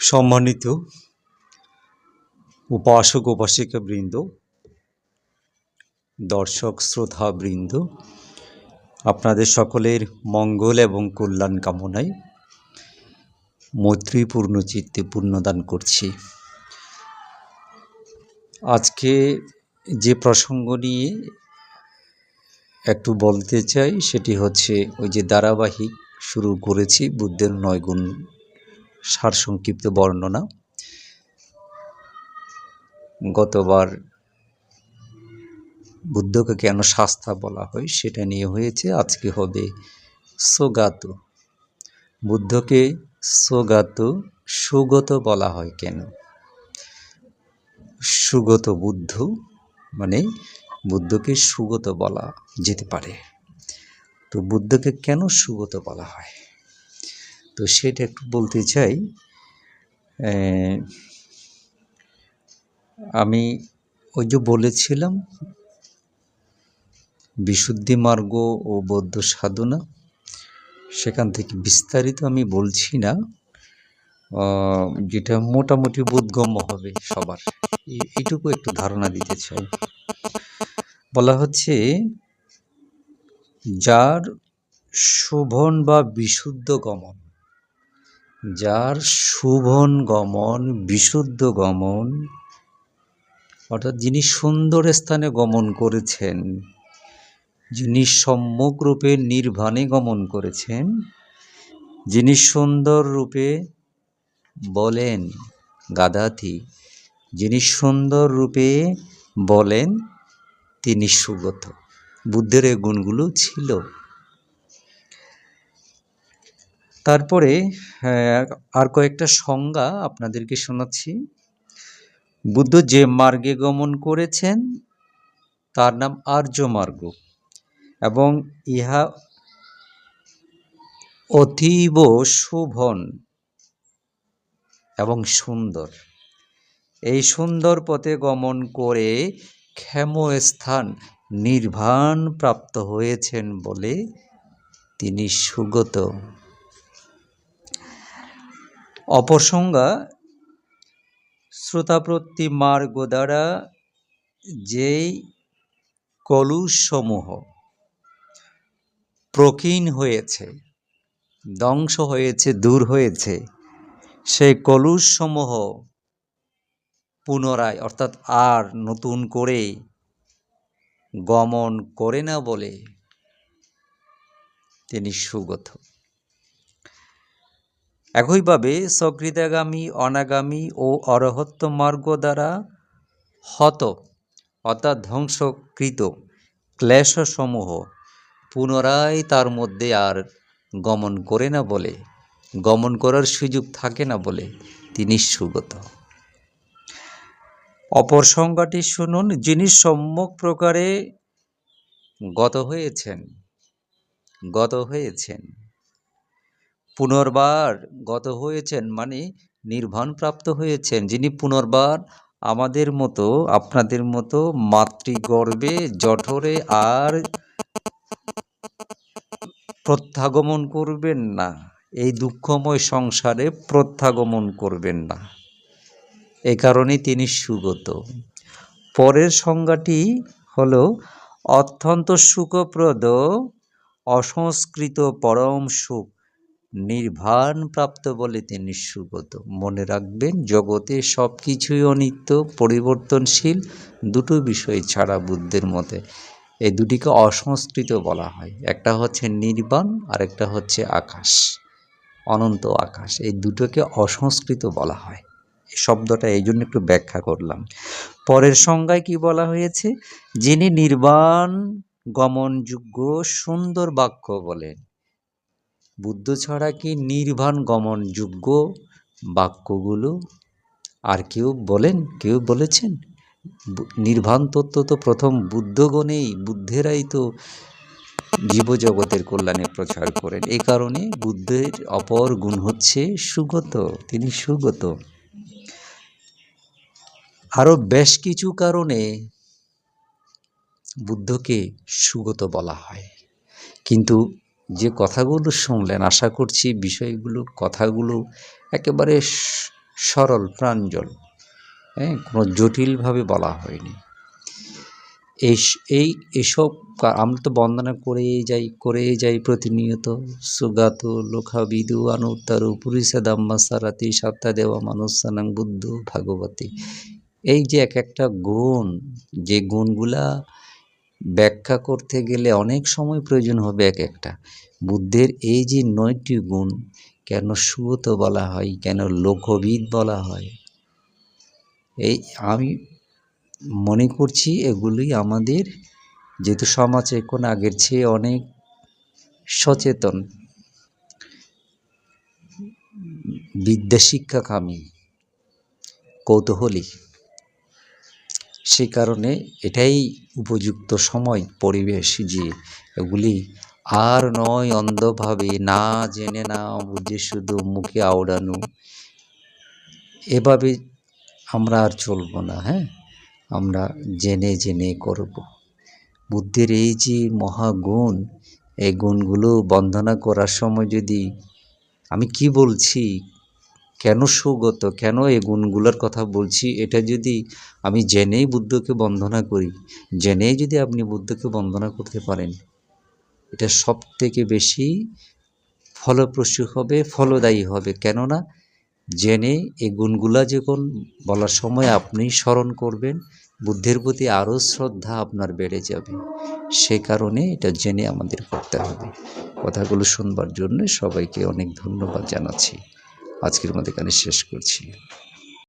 সম্মানিত উপাসক উপাসিকা বৃন্দ, দর্শক শ্রোতা বৃন্দ, আপনাদের সকলের মঙ্গল এবং কল্যাণ কামনায় মৈত্রীপূর্ণ চিত্তে পূর্ণদান করছি। আজকে যে প্রসঙ্গ নিয়ে একটু বলতে চাই, সেটি হচ্ছে ওই যে ধারাবাহিক শুরু করেছি বুদ্ধের নয় গুণ সারসংক্ষিপ্ত বর্ণনা। গতবার বুদ্ধকে কেন শাস্তা বলা হয় সেটা নিয়ে হয়েছে, আজকে হবে সোগাত। বুদ্ধকে সোগাত সুগত বলা হয় কেন? সুগত বুদ্ধ মানে বুদ্ধকে সুগত বলা যেতে পারে। তো বুদ্ধকে কেন সুগত বলা হয়? তো সেটা একটু বলতে চাই আমি ওই যে বলেছিলাম, বিশুদ্ধি মার্গ ও বৌদ্ধ সাধনা, সেখান থেকে বিস্তারিত আমি বলছি না যেটা মোটামুটি বোধগম্য হবে সবার। এই- এইটুকু একটু ধারণা দিতে চাই। বলা হচ্ছে, যার শোভন বা বিশুদ্ধ গমন যার শুভন গমন, বিশুদ্ধ গমন, অর্থাৎ যিনি সুন্দর স্থানে গমন করেছেন, যিনি সম্যক রূপে নির্বাণে গমন করেছেন, যিনি সুন্দর রূপে বলেন গাদাথি যিনি সুন্দর রূপে বলেন, তিনি সুগত। বুদ্ধের এই গুণগুলো ছিল। তারপরে আর কয়েকটা সংজ্ঞা আপনাদেরকে শোনাচ্ছি। বুদ্ধ যে মার্গে গমন করেছেন, তার নাম আর্য মার্গ এবং ইহা অতীব শোভন এবং সুন্দর। এই সুন্দর পথে গমন করে ক্ষেম স্থান নির্বাণ প্রাপ্ত হয়েছেন বলে তিনি সুগত। অপর সংজ্ঞা শ্রোতাপ্রতি মার্গ দ্বারা যেই কলুষসমূহ প্রকীণ হয়েছে, ধ্বংস হয়েছে, দূর হয়েছে, সেই কলুষসমূহ পুনরায়, অর্থাৎ আর নতুন করে গমন করে না বলে তিনি সুগত। একইভাবে সকৃতাগামী অনাগামী ও অরহত্য মার্গ দ্বারা হত, অর্থাৎ ধ্বংসকৃত ক্লেশসমূহ। পুনরায় তার মধ্যে আর গমন করে না বলে, গমন করার সুযোগ থাকে না বলে তিনি সুগত। অপর সংজ্ঞাটি শুনুন, যিনি সম্যক প্রকারে গত হয়েছেন গত হয়েছেন। পুনর্বার গত হয়েছেন মানে নির্বাণ প্রাপ্ত হয়েছেন, যিনি পুনর্বার আমাদের মতো, আপনাদের মতো মাতৃগর্ভে জঠরে আর প্রত্যাগমন করবেন না, এই দুঃখময় সংসারে প্রত্যাগমন করবেন না। এ কারণে তিনি সুগত। পরের সংজ্ঞাটি হলো, অত্যন্ত সুখপ্রদ, অসংস্কৃত পরম সুখ। নির্বাণ প্রাপ্ত বলে তিনি সুগত। মনে রাখবেন, জগতে সব কিছুই অনিত্য, পরিবর্তনশীল, দুটো বিষয় ছাড়া বুদ্ধের মতে। এই দুটিকে অসংস্কৃত বলা হয়। একটা হচ্ছে নির্বাণ আর একটা হচ্ছে আকাশ, অনন্ত আকাশ। এই দুটোকে অসংস্কৃত বলা হয়। এই শব্দটা এই জন্য একটু ব্যাখ্যা করলাম। পরের সংজ্ঞায় কি বলা হয়েছে? যিনি নির্বাণ গমনযোগ্য সুন্দর বাক্য বলেন বুদ্ধ ছাড়া কি নির্বাণ গমনযোগ্য বাক্যগুলো? আর কেউ বলেন, কেউ বলেছেন? নির্বাণ তত্ত্ব তো প্রথম বুদ্ধগণেই, বুদ্ধেরাই তো জীবজগতের কল্যাণে প্রচার করেন। এই কারণে বুদ্ধের অপর গুণ হচ্ছে সুগত, তিনি সুগত। আরও বেশ কিছু কারণে বুদ্ধকে সুগত বলা হয়। কিন্তু যে কথাগুলো শুনলেন, আশা করছি বিষয়গুলো, কথাগুলো একেবারে সরল, প্রাঞ্জল হ্যাঁ কোনো জটিলভাবে বলা হয়নি। এই এই এসব আমরা তো বন্দনা করেই যাই করেই যাই প্রতিনিয়ত। সুগাত লোখাবিদু অনুত্তরু পুরিষাদাম্মা সারাতি সত্তা দেওয়া মানুষানাং বুদ্ধ, ভাগবতী। এই যে এক একটা গুণ, যে গুণগুলা ব্যাখ্যা করতে গেলে অনেক সময় প্রয়োজন হবে এক একটা। বুদ্ধের এই যে নয়টি গুণ, কেন সুগত বলা হয়, কেন লোকবিদ বলা হয়, এই আমি মনে করছি এগুলি আমাদের, যেহেতু সমাজ এখন আগের চেয়ে অনেক সচেতন। বিদ্যা শিক্ষাকামী কৌতূহলী। সেই কারণে এটাই উপযুক্ত সময়, পরিবেশ যে এগুলি আর নয় অন্ধভাবে, না জেনে না বুঝে শুধু মুখে আওড়ানো। এভাবে আমরা আর চলবো না হ্যাঁ? আমরা জেনে জেনে করব। বুদ্ধির এই যে মহাগুণ, এই গুণগুলো বন্দনা করার সময় যদি আমি কি বলছি কেন সুগত? কেন এই গুণগুলোর কথা বলছি? এটা যদি আমি জেনেই বুদ্ধকে বন্দনা করি, জেনেই যদি আপনি বুদ্ধকে বন্দনা করতে পারেন, এটা সব থেকে বেশি ফলপ্রসূ হবে, ফলদায়ী হবে। কেননা জেনে এই গুণগুলা যখন বলার সময় আপনি স্মরণ করবেন, বুদ্ধের প্রতি আরও শ্রদ্ধা আপনার বেড়ে যাবে। সে কারণে এটা জেনে আমাদের করতে হবে। কথাগুলো শুনবার জন্য সবাইকে অনেক ধন্যবাদ জানাচ্ছি। আজকের মতো এখানে শেষ করছি।